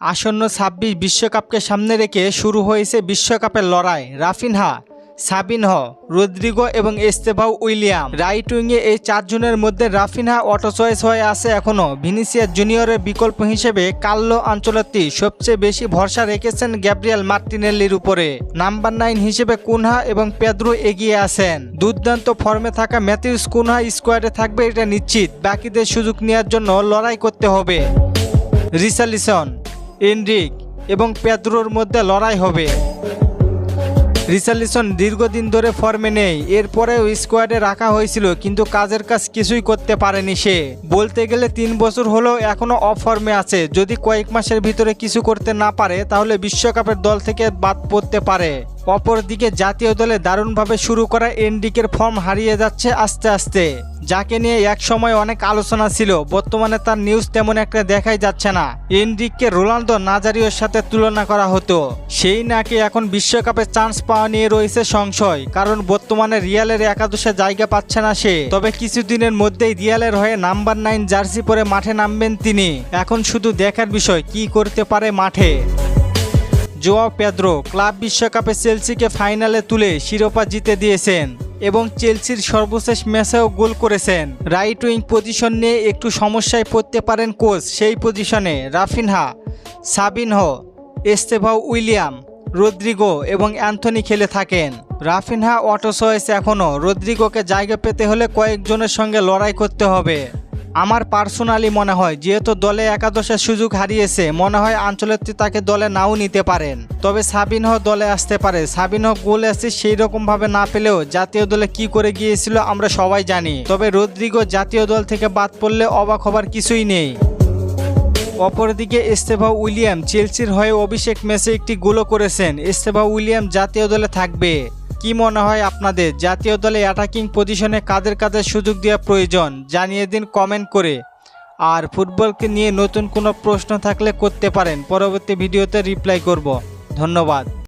আসন্ন ছাব্বিশ বিশ্বকাপকে সামনে রেখে শুরু হয়েছে বিশ্বকাপের লড়াই। রাফিনহা, সাবিনহ, রদ্রিগো এবং এস্তেভাও উইলিয়াম। রাইট উইংয়ে এই চারজনের মধ্যে রাফিনহা অটো চয়েস হয়ে আছে এখনও ভিনিসিয়াস জুনিয়রের বিকল্প হিসেবে কাল্লো আঞ্চলত্তি সবচেয়ে বেশি ভরসা রেখেছেন গ্যাব্রিয়াল মার্টিনেল্লির উপরে। নাম্বার নাইন হিসেবে কুনহা এবং পেদ্রো এগিয়ে আছেন। দুর্দান্ত ফর্মে থাকা ম্যাথিউস কুনহা স্কোয়াডে থাকবে এটা নিশ্চিত। বাকিদের সুযোগ নেওয়ার জন্য লড়াই করতে হবে। রিসালিসন। এনরিক এবং পেদ্রোর মধ্যে লড়াই হবে। রিসালিসন দীর্ঘদিন ধরে ফর্মে নেই। এরপরেও স্কোয়াডে রাখা হয়েছিল, কিন্তু কাজের কাজ কিছুই করতে পারেনি সে। বলতে গেলে তিন বছর হলেও এখনও অফর্মে ফর্মে আছে। যদি কয়েক মাসের ভিতরে কিছু করতে না পারে, তাহলে বিশ্বকাপের দল থেকে বাদ পড়তে পারে। অপরদিকে জাতীয় দলে দারুণভাবে শুরু করা এনডিকের ফর্ম হারিয়ে যাচ্ছে আস্তে আস্তে। যাকে নিয়ে এক সময় অনেক আলোচনা ছিল, বর্তমানে তার নিউজ তেমন একটা দেখাই যাচ্ছে না। এনডিককে রোনালদো নাজারিওর সাথে তুলনা করা হতো। সেই নাকি এখন বিশ্বকাপে চান্স পাওয়া নিয়ে রয়েছে সংশয়, কারণ বর্তমানে রিয়ালের একাদশে জায়গা পাচ্ছে না সে। তবে কিছুদিনের মধ্যেই রিয়ালের হয়ে নাম্বার নাইন জার্সি পরে মাঠে নামবেন তিনি। এখন শুধু দেখার বিষয়, কি করতে পারে মাঠে? জোয়া পেদ্রো ক্লাব বিশ্বকাপে চেলসিকে ফাইনালে তুলে শিরোপা জিতে দিয়েছেন এবং চেলসির সর্বশেষ ম্যাচেও গোল করেছেন। রাইট উইং পজিশন নিয়ে একটু সমস্যায় পড়তে পারেন কোচ, সেই পজিশনে Raphinha, Savinho Estevao Willian, Rodrygo এবং অ্যান্থনি খেলে থাকেন। রাফিনহা অটো চয়েস এখনও, রদ্রিগোকে জায়গা পেতে হলে কয়েকজনের সঙ্গে লড়াই করতে হবে। আমার পার্সোনালি মনে হয়, যেহেতু দলে একাদশের সুযোগ হারিয়েছে, মনে হয় আঞ্চলিক তাকে দলে নাও নিতে পারেন। তবে সাবিনহ দলে আসতে পারে। সাবিনহ গোল আসছে সেই রকমভাবে না পেলেও জাতীয় দলে কি করে গিয়েছিল আমরা সবাই জানি। তবে রদ্রিগো জাতীয় দল থেকে বাদ পড়লে অবাক হবার কিছুই নেই। অপরদিকে এস্তেভা উইলিয়াম, চেলসির হয়ে অভিষেক ম্যাচে একটি গোলও করেছেন। এস্তেভা উইলিয়াম জাতীয় দলে থাকবে। কি মনে হয় আপনাদের? জাতীয় দলে অ্যাটাকিং পজিশনে কাদের কাদের সুযোগ দেওয়া প্রয়োজন? জানিয়ে দিন কমেন্ট করে। আর ফুটবলকে নিয়ে নতুন কোনো প্রশ্ন থাকলে করতে পারেন। পরবর্তী ভিডিওতে রিপ্লাই করব। ধন্যবাদ।